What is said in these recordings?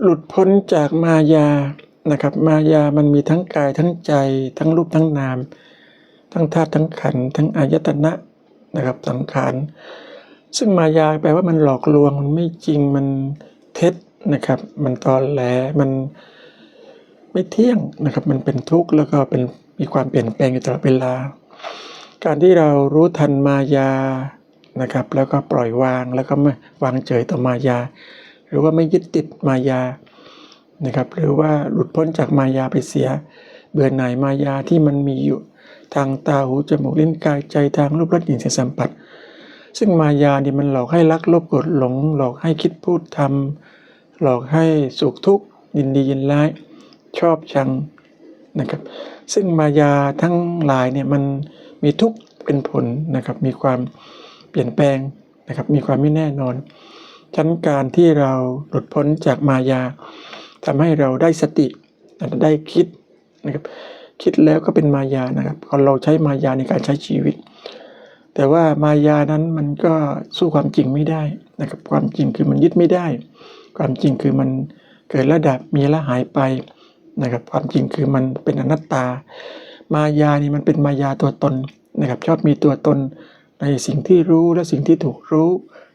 หลุดพ้นจากมายานะครับ มายามันมีทั้งกายทั้งใจ ทั้งรูปทั้งนาม ทั้งธาตุทั้งขันทั้งอายตนะนะครับสังขารซึ่งมายาแปลว่ามันหลอกลวงมันไม่จริงมันเท็จนะครับ มันตอนแหลมันไม่เที่ยงนะครับ มันเป็นทุกข์แล้วก็เป็นมีความเปลี่ยนแปลงอยู่ตลอดเวลา การที่เรารู้ทันมายานะครับ แล้วก็ปล่อยวางแล้วก็ไม่วางเฉยต่อมายา รือว่าไม่ยึดติดมายานะครับหรือว่าหลุดพ้นจากมายาไปเสีย เบื่อหน่ายมายาที่มันมีอยู่ทางตาหูจมูกลิ้นกายใจทางรูปรสกลิ่นเสียงสัมผัส ซึ่งมายานี่มันหลอกให้รักโลภโกรธหลง หลอกให้คิดพูดทำหลอกให้สุขทุกข์ยินดียินร้าย ชอบชังนะครับ ซึ่งมายาทั้งหลายเนี่ยมันมีทุกข์เป็นผลนะครับ มีความเปลี่ยนแปลงนะครับ มีความไม่แน่นอน ชั้นการที่เราหลุดพ้นจากมายาทำให้เราได้สติได้คิดนะครับคิดแล้วก็เป็นมายานะครับเราใช้มายาในการใช้ชีวิต แต่ว่ามายานั้นมันก็สู้ความจริงไม่ได้นะครับความจริงคือมันยึดไม่ได้ ความจริงคือมันเกิดระดับมีและหายไปนะครับความจริงคือมันเป็นอนัตตา มายานี่มันเป็นมายาตัวตนนะครับชอบมีตัวตน ในสิ่งที่รู้และสิ่งที่ถูกรู้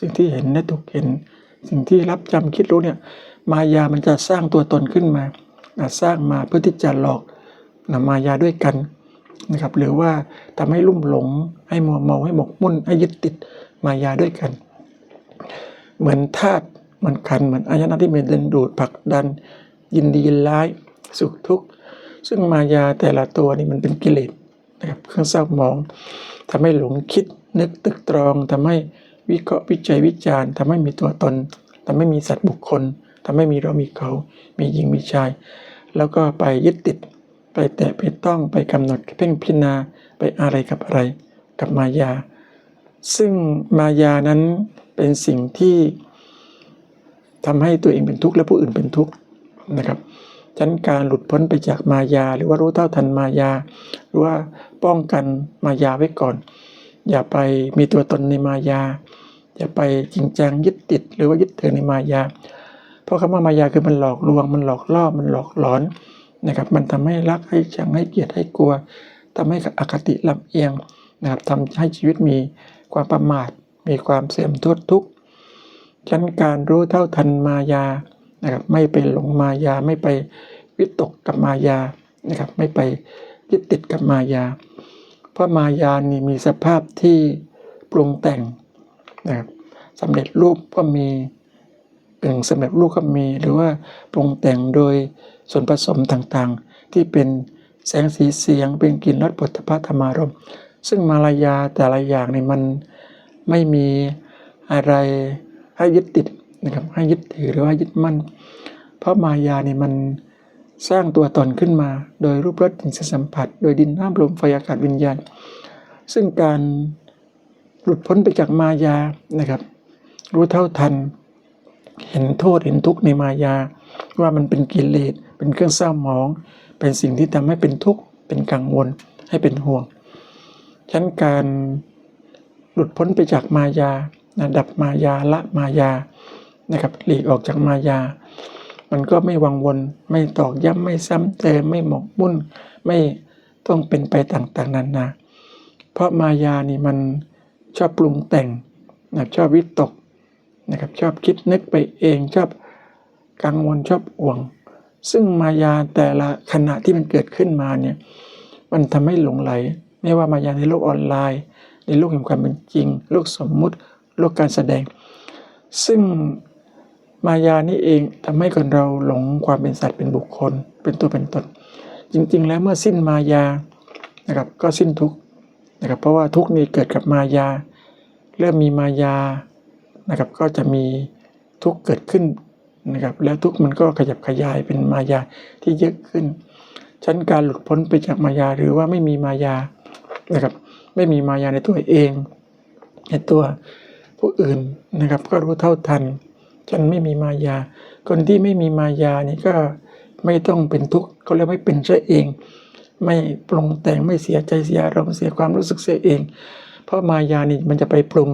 สิ่งที่เห็นและถูกเห็น สิ่งที่รับจำคิดรู้เนี่ยมายามันจะสร้างตัวตนขึ้นมาสร้างมาเพื่อที่จะหลอกนะมายาด้วยกันนะครับหรือว่าทำให้ลุ่มหลงให้มัวเมาให้หมกมุ่นให้ยึดติดมายาด้วยกัน เหมือนธาตุเหมือนขันเหมือนอายนะที่มันดึงดูดผลักดัน ยินดียินร้ายสุขทุกข์ซึ่งมายาแต่ละตัวนี่มันเป็นกิเลสนะครับเครื่องเศร้าหมองทำให้หลงคิด นึกตึกตรองทำให้วิเคราะห์วิจัยวิจารณ์ทำให้มีตัวตนทำให้มีสัตว์บุคคลทำให้มีเรามีเขา มีหญิงมีชาย แล้วก็ไปยึดติด ไปแตะไปต้องไปกำหนดเพ่งพิจารณาไปอะไรกับอะไร กับมายา ซึ่งมายานั้นเป็นสิ่งที่ทำให้ตัวเองเป็นทุกข์และผู้อื่นเป็นทุกข์นะครับชั้นการหลุดพ้นไปจากมายา หรือว่ารู้เท่าทันมายา หรือว่าป้องกันมายาไว้ก่อน อย่าไปมีตัวตนในมายา อย่าไปจริงจังยึดติดหรือว่ายึดถือในมายา เพราะคำว่ามายาคือมันหลอกลวง มันหลอกล่อ มันหลอกหลอนนะครับ มันทำให้รักให้ชังให้เกลียดให้กลัวทำให้อคติลำเอียงนะครับทำให้ชีวิตมีความประมาท มีความเสื่อมทุกข์ทุกข์ชั้นการรู้เท่าทันมายานะครับไม่ไปหลงมายาไม่ไปวิตกกับมายานะครับไม่ไปยึดติดกับมายา พราะมายานี่มีสภาพที่ปรุงแต่งนะครับสำเร็จรูปก็มีกึ่งสำเร็จรูปก็มีหรือว่าปรุงแต่งโดยส่วนผสมต่างๆ ที่เป็นแสงสีเสียงเป็นกลิ่นรสปุถะธรรมารมณ์ซึ่งมารยาแต่ละอย่างนี่มันไม่มีอะไรให้ยึดติดนะครับให้ยึดถือหรือว่ายึดมั่น เพราะมายานี่มัน สร้างตัวตนขึ้นมา โดยรูปรสกลิ่นเสียงสัมผัส โดยดินน้ำลมไฟอากาศวิญญาณ ซึ่งการหลุดพ้นไปจากมายานะครับ รู้เท่าทัน เห็นโทษเห็นทุกข์ในมายา ว่ามันเป็นกิเลสเป็นเครื่องเศร้าหมอง เป็นสิ่งที่ทำให้เป็นทุกข์เป็นกังวลให้เป็นห่วงฉะนั้นการหลุดพ้นไปจากมายาดับมายาละมายานะครับหลีกออกจากมายา มันก็ไม่วังวน ไม่ตอกย้ำไม่ซ้ำเติมไม่หมกมุ่น ไม่ต้องเป็นไปต่างๆนานาเพราะมายานี่มันชอบปรุงแต่งนะชอบวิตกนะครับชอบคิดนึกไปเองชอบกังวลชอบอ่วง ซึ่งมายาแต่ละขณะที่มันเกิดขึ้นมาเนี่ยมันทำให้หลงไหล ไม่ว่ามายาในโลกออนไลน์ ในโลกแห่งความเป็นจริง โลกสมมุติ โลกการแสดง ซึ่ง มายานี่เองทำให้คนเราหลงความเป็นสัตว์เป็นบุคคล เป็นตัวเป็นตน จริง ๆ แล้วเมื่อสิ้นมายานะครับก็สิ้นทุกนะครับเพราะว่าทุกนี้เกิดกับมายา เริ่มมีมายานะครับก็จะมีทุกเกิดขึ้นนะครับแล้วทุกมันก็ขยับขยายเป็นมายาที่เยอะขึ้นชั้นการหลุดพ้นไปจากมายาหรือว่าไม่มีมายานะครับไม่มีมายาในตัวเอง ในตัวผู้อื่นนะครับก็รู้เท่าทัน ฉันไม่มีมายา คนที่ไม่มีมายานี่ก็ไม่ต้องเป็นทุกข์เขาเรียกไม่เป็นซะเอง ไม่ปรุงแต่งไม่เสียใจเสียอารมณ์เสียความรู้สึกเสียเอง เพราะมายานี่มันจะไปปรุง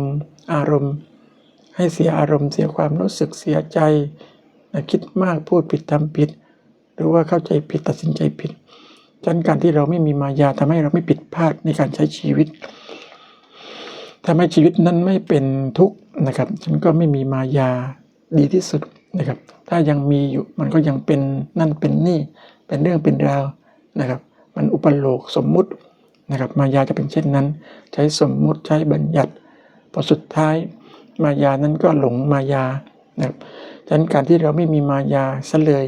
อารมณ์ ให้เสียอารมณ์เสียความรู้สึกเสียใจคิดมากพูดผิดทำผิด หรือว่าเข้าใจผิดตัดสินใจผิดฉะนั้นการที่เราไม่มีมายาทำให้เราไม่ผิดพลาดในการใช้ชีวิตทำให้ชีวิตนั้นไม่เป็นทุกข์นะครับฉันก็ไม่มีมายา ดีที่สุดนะครับ ถ้ายังมีอยู่มันก็ยังเป็นนั่นเป็นนี่เป็นเรื่องเป็นราวนะครับ มันอุปโลกสมมุตินะครับ มายาจะเป็นเช่นนั้น ใช้สมมุติใช้บัญญัติพอสุดท้ายมายานั้นก็หลงมายานะครับฉะนั้นการที่เราไม่มีมายาซะเลย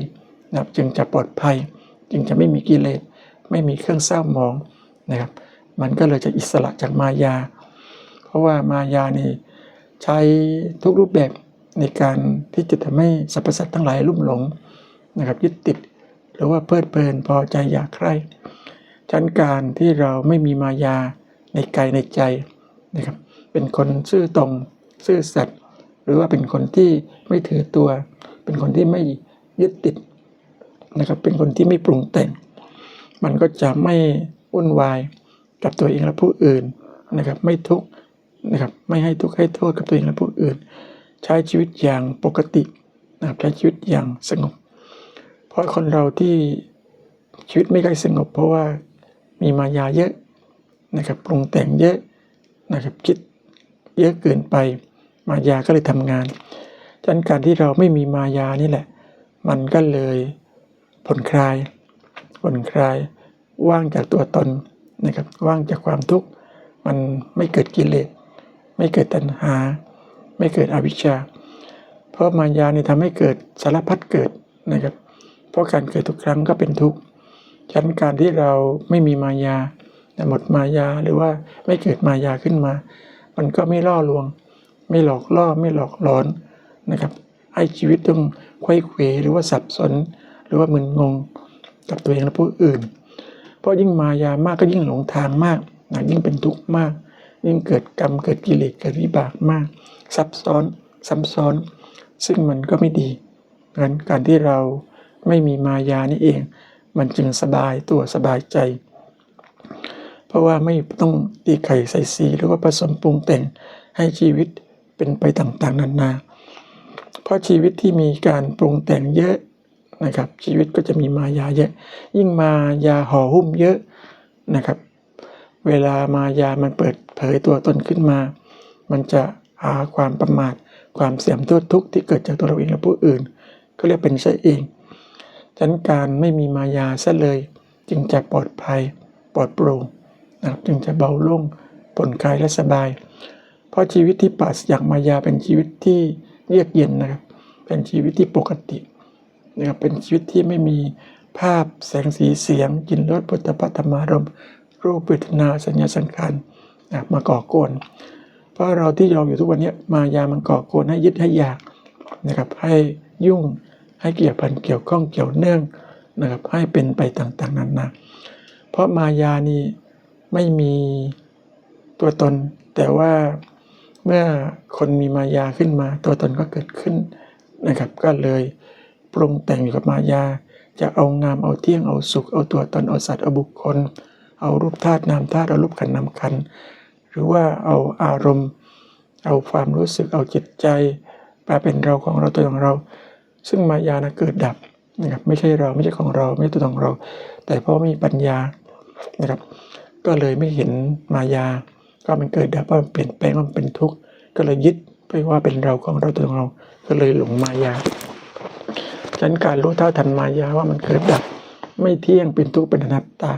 นะครับจึงจะปลอดภัย จึงจะไม่มีกิเลสไม่มีเครื่องเศร้าหมองนะครับ มันก็เลยจะอิสระจากมายา เพราะว่ามายานี่ใช้ทุกรูปแบบ ในการที่จะทำให้สรรพสัตว์ทั้งหลายลุ่มหลงนะครับยึดติดหรือว่าเพลิดเพลินพอใจอยากใครชั้นการที่เราไม่มีมายาในกายในใจนะครับเป็นคนซื่อตรงซื่อสัตย์หรือว่าเป็นคนที่ไม่ถือตัว เป็นคนที่ไม่ยึดติดนะครับเป็นคนที่ไม่ปรุงแต่ง มันก็จะไม่วุ่นวายกับตัวเองและผู้อื่นนะครับไม่ทุกข์นะครับไม่ให้ทุกข์ให้โทษกับตัวเองและผู้อื่น ใช้ชีวิตอย่างปกตินะครับใช้ชีวิตอย่างสงบ เพราะคนเราที่ชีวิตไม่ค่อยสงบ เพราะว่ามีมายาเยอะนะครับปรุงแต่งเยอะนะครับคิดเยอะเกินไปมายาก็เลยทำงานฉะนั้นการที่เราไม่มีมายานี่แหละ มันก็เลยผ่อนคลายผ่อนคลายว่างจากตัวตนนะครับว่างจากความทุกข์มันไม่เกิดกิเลสไม่เกิดตัณหา ไม่เกิดอวิชชา เพราะมายาเนี่ยทำให้เกิดสารพัดเกิดนะครับ เพราะการเกิดทุกครั้งก็เป็นทุกข์ฉะนั้นการที่เราไม่มีมายาหมดมายาหรือว่าไม่เกิดมายาขึ้นมา มันก็ไม่ล่อลวง ไม่หลอกล่อไม่หลอกหลอนนะครับให้ชีวิตต้องไขว้เขวหรือว่าสับสน หรือว่ามึนงงกับตัวเองและผู้อื่น เพราะยิ่งมายามากก็ยิ่งหลงทางมากนะยิ่งเป็นทุกข์มาก ยิ่งเกิดกรรมเกิดกิเลสเกิดวิบากมาก ซับซ้อนซ้ำซ้อน ซึ่งมันก็ไม่ดีงั้นการที่เราไม่มีมายานี่เอง มันจึงสบายตัวสบายใจ เพราะว่าไม่ต้องตีไข่ใส่สีหรือว่าผสมปรุงแต่งให้ชีวิตเป็นไปต่างๆ นานา เพราะชีวิตที่มีการปรุงแต่งเยอะนะครับ ชีวิตก็จะมีมายาเยอะ ยิ่งมายาห่อหุ้มเยอะนะครับ เวลามายามันเปิดเผยตัวตนขึ้นมา มันจะ ความประมาทความเสี่ยมทุกทุกที่เกิดจากตัวเราเองและผู้อื่น ก็เรียกเป็นใช่เองฉะนั้นการไม่มีมายาซะเลย จึงจะปลอดภัยปลอดโปร่งนะครับจึงจะเบาโล่งผ่อนคลายและสบาย เพราะชีวิตที่ปราศจากมายาเป็นชีวิตที่เยือกเย็นนะครับเป็นชีวิตที่ปกตินะครับเป็นชีวิตที่ไม่มีภาพแสงสีเสียงกลิ่นรสปุถะพัธรรมารมรูปเวทนาสัญญาสังขารนะมาก่อกวน ราะเราที่ยอมอยู่ทุกวันนี้มายามันก่อกวนให้ยึดให้อยากนะครับ ให้ยุ่งให้เกี่ยวพันเกี่ยวข้องเกี่ยวเนื่องนะครับ ให้เป็นไปต่างๆนานาเพราะมายานี่ไม่มีตัวตน แต่ว่าเมื่อคนมีมายาขึ้นมา ตัวตนก็เกิดขึ้นนะครับ ก็เลยปรุงแต่งอยู่กับมายา จะเอางามเอาเที่ยงเอาสุข เอาตัวตนเอาสัตว์เอาบุคคล เอารูปธาตุนามธาตุเอารูปขันนามขันหรือว่าเอาอารมณ์ เอาความรู้สึกเอาจิตใจมาเป็นเราของเราตัวของเรา ซึ่งมายานะเกิดดับนะครับไม่ใช่เราไม่ใช่ของเราไม่ใช่ตัวของเรา แต่เพราะไม่มีปัญญานะครับ ก็เลยไม่เห็นมายาก็มันเกิดดับว่ามันเปลี่ยนแปลงว่ามันเป็นทุกข์ก็เลยยึดไปว่าเป็นเราของเราตัวของเรา ก็เลยหลงมายาฉะนั้นการรู้เท่าทันมายาว่ามันเกิดดับ ไม่เที่ยงเป็นทุกข์เป็นอนัตตา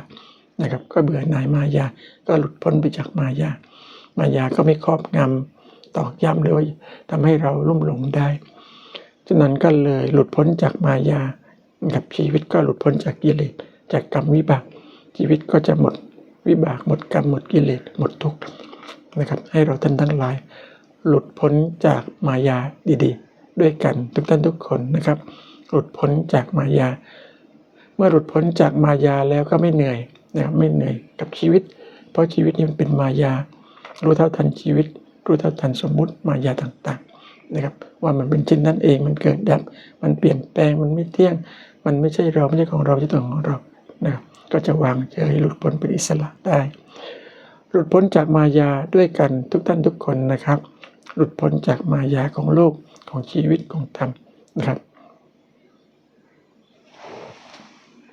นะครับ ก็เบื่อหน่ายมายา ก็หลุดพ้นไปจากมายา มายาก็ไม่ครอบงำ ตอกย้ำเลยทำให้เราลุ่มหลงได้ฉะนั้นก็เลยหลุดพ้นจากมายากับชีวิตก็หลุดพ้นจากกิเลสจากกรรมวิบาก ชีวิตก็จะหมดวิบากหมดกรรมหมดกิเลสหมดทุกข์นะครับ ให้เราท่านทั้งหลาย หลุดพ้นจากมายาดีๆ ด้วยกันทุกท่านทุกคนนะครับ หลุดพ้นจากมายา เมื่อหลุดพ้นจากมายาแล้วก็ไม่เหนื่อยนะครับไม่เหนื่อยกับชีวิต เพราะชีวิตนี้มันเป็นมายา รู้เท่าทันชีวิต รู้เท่าทันสมมุติมายาต่างๆนะครับว่ามันเป็นเช่นนั้นเองมันเกิดดับ มันเปลี่ยนแปลงมันไม่เที่ยง มันไม่ใช่เราไม่ใช่ของเราไม่ใช่ตัวของเรานะครับก็จะวางเฉยหลุดพ้นเป็นอิสระได้ หลุดพ้นจากมายาด้วยกันทุกท่านทุกคนนะครับ หลุดพ้นจากมายาของโลกของชีวิตของธรรมนะครับ